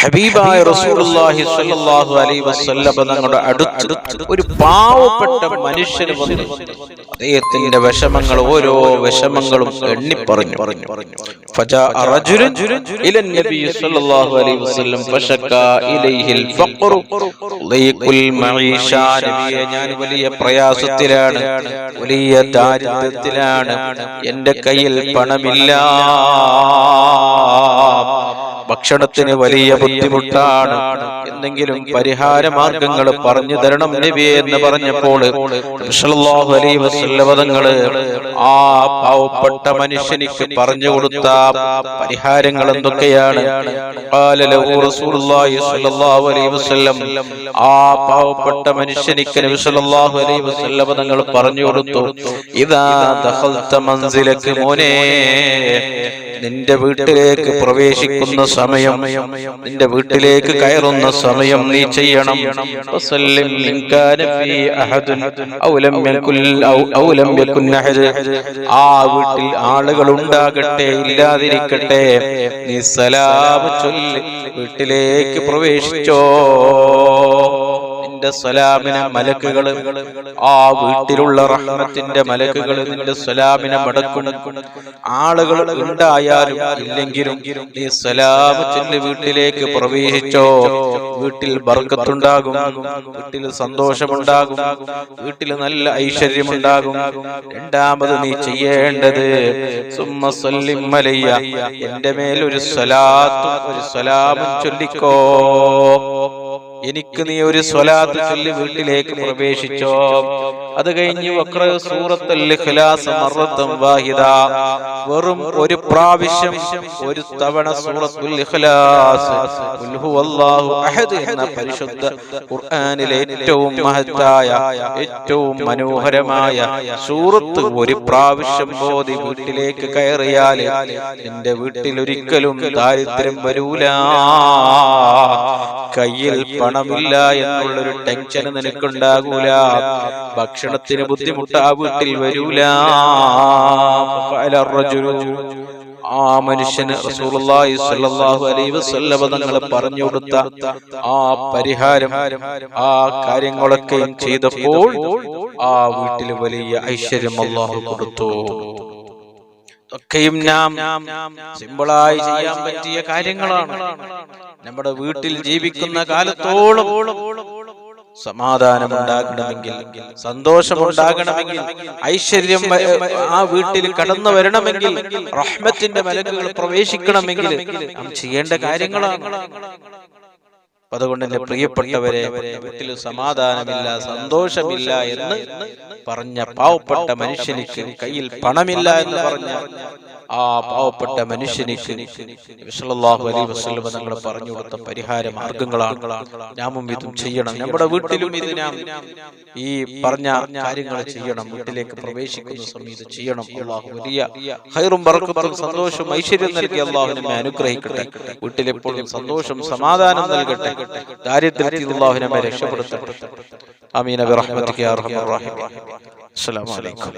ഹബീബായ റസൂലുള്ളാഹി സ്വല്ലല്ലാഹു അലൈഹി വസല്ലം തങ്ങളുടെ അടുത്ത് ഒരു പാവപ്പെട്ട മനുഷ്യൻ വന്നു. അദ്ദേഹത്തിന്റെ വിഷമങ്ങൾ ഓരോ വിഷമങ്ങളും എണ്ണി പറഞ്ഞു. പറഞ്ഞു ഫജാഅ റജുലുൻ ഇല നബി സ്വല്ലല്ലാഹു അലൈഹി വസല്ലം ഫശക്കാ ഇലൈഹിൽ ഫഖർ ലൈകുൽ മഈഷ നബിയെ ഞാൻ വലിയ പ്രയാസത്തിലാണ്. വലിയ ദാരിദ്ര്യത്തിലാണ്. എന്റെ കയ്യിൽ പണമില്ല. ഭക്ഷണത്തിന് വലിയ ബുദ്ധിമുട്ടാണ്. എന്തെങ്കിലും പരിഹാര മാർഗങ്ങൾ പറഞ്ഞു തരണം നബി എന്ന് പറഞ്ഞപ്പോൾ തങ്ങൾ ആ പാവപ്പെട്ട മനുഷ്യനിക്ക് പറഞ്ഞു കൊടുത്ത പരിഹാരങ്ങൾ എന്തൊക്കെയാണ്? ആ പാവപ്പെട്ട മനുഷ്യനിക്ക് നബി അലൈഹി തങ്ങൾ പറഞ്ഞു കൊടുത്തു. ഇതാ ദഖൽത മൻസിലക മോനെ നിന്റെ വീട്ടിലേക്ക് പ്രവേശിക്കുന്ന സമയം നിന്റെ വീട്ടിലേക്ക് കയറുന്ന സമയം നീ ചെയ്യണം. ആ വീട്ടിൽ ആളുകൾ ഉണ്ടാകട്ടെ ഇല്ലാതിരിക്കട്ടെ. നീ സലാം ചൊല്ലി വീട്ടിലേക്ക് പ്രവേശിച്ചോ. നിന്റെ സലാമിനെ മലക്കുകൾ ആ വീട്ടിലുള്ള റഹ്മത്തിന്റെ മലക്കുകൾ നിന്റെ സലാമിനെ മടക്കുന്നു ആളുകൾ ഉണ്ടായാലും ഇല്ലെങ്കിലും നീ സലാം വീട്ടിലേക്ക് പ്രവേശിച്ചോ. വീട്ടിൽ ബർക്കത്തുണ്ടാകും വീട്ടിൽ സന്തോഷമുണ്ടാകും വീട്ടിൽ നല്ല ഐശ്വര്യമുണ്ടാകും. രണ്ടാമത് നീ ചെയ്യേണ്ടത് എന്റെ മേലൊരു സ്വലാത്തും ഒരു സലാമും ചൊല്ലിക്കോ. എനിക്ക് നീ ഒരു സ്വലാത്ത് ചൊല്ലി വീട്ടിലേക്ക് പ്രവേശിച്ചോ. അത് കഴിഞ്ഞ് വാഹിദ. വെറും ഒരു പ്രാവശ്യം ഒരു തവണ സൂറത്തുൽ എന്ന പരിശുദ്ധ ഖുർആനിലെ ഏറ്റവും മഹത്തായ ഏറ്റവും മനോഹരമായ സൂറത്ത് ഒരു പ്രാവശ്യം ഓതി വീട്ടിലേക്ക് കയറിയാൽ എന്റെ വീട്ടിൽ ഒരിക്കലും ദാരിദ്ര്യം വരൂല. കയ്യിൽ പണമില്ല എന്നുള്ളൊരു ടെൻഷൻ നിനക്കുണ്ടാകൂല. ഭക്ഷണത്തിന് ബുദ്ധിമുട്ട് ആ വീട്ടിൽ വരൂല. ആ മനുഷ്യന് തങ്ങൾ പറഞ്ഞു കൊടുത്ത ആ പരിഹാരം ആ കാര്യങ്ങളൊക്കെ ചെയ്തപ്പോൾ ആ വീട്ടിൽ വലിയ ഐശ്വര്യം അള്ളാഹു കൊടുത്തു. ഒക്കെയും നാം സിമ്പിളായി ചെയ്യാൻ പറ്റിയ കാര്യങ്ങളാണ്. നമ്മുടെ വീട്ടിൽ ജീവിക്കുന്ന കാലത്തോളം സമാധാനം ഉണ്ടാകണമെങ്കിൽ സന്തോഷം ഉണ്ടാകണമെങ്കിൽ ഐശ്വര്യം ആ വീട്ടിൽ കടന്നു വരണമെങ്കിൽ റഹ്മത്തിന്റെ മലക്കുകൾ പ്രവേശിക്കണമെങ്കിൽ നാം ചെയ്യേണ്ട കാര്യങ്ങളാണ്. അതുകൊണ്ട് എന്റെ പ്രിയപ്പെട്ടവരെ വീട്ടിൽ സമാധാനമില്ല സന്തോഷമില്ല എന്ന് പറഞ്ഞ പാവപ്പെട്ട മനുഷ്യനിക്ക് കയ്യിൽ പണമില്ല എന്ന് പറഞ്ഞ ആ പാവപ്പെട്ട മനുഷ്യനിക്ക് നബി സല്ലല്ലാഹു അലൈഹി വസല്ലം തങ്ങൾ പറഞ്ഞു കൊടുത്ത പരിഹാര മാർഗങ്ങളാണ്. നാമും ഇതും ചെയ്യണം. നമ്മുടെ വീട്ടിലും ഇത് നാം ഈ പറഞ്ഞ കാര്യങ്ങൾ ചെയ്യണം. വീട്ടിലേക്ക് പ്രവേശിക്കുന്ന സമയത്ത് ചെയ്യണം. അള്ളാഹു വലിയ ഹൈറും ബർക്കത്തും സന്തോഷവും ഐശ്വര്യം നൽകി അള്ളാഹു നമ്മെ അനുഗ്രഹിക്കട്ടെ. വീട്ടിലെപ്പോഴും സന്തോഷം സമാധാനം നൽകട്ടെ. ദാരിദ്ര്യത്തിൽ അള്ളാഹു നമ്മെ രക്ഷപ്പെടുത്തട്ടെ. അമീന ബിറഹ്മതിക യാ അർഹമർ റഹീം അസ്സലാമു അലൈക്കും.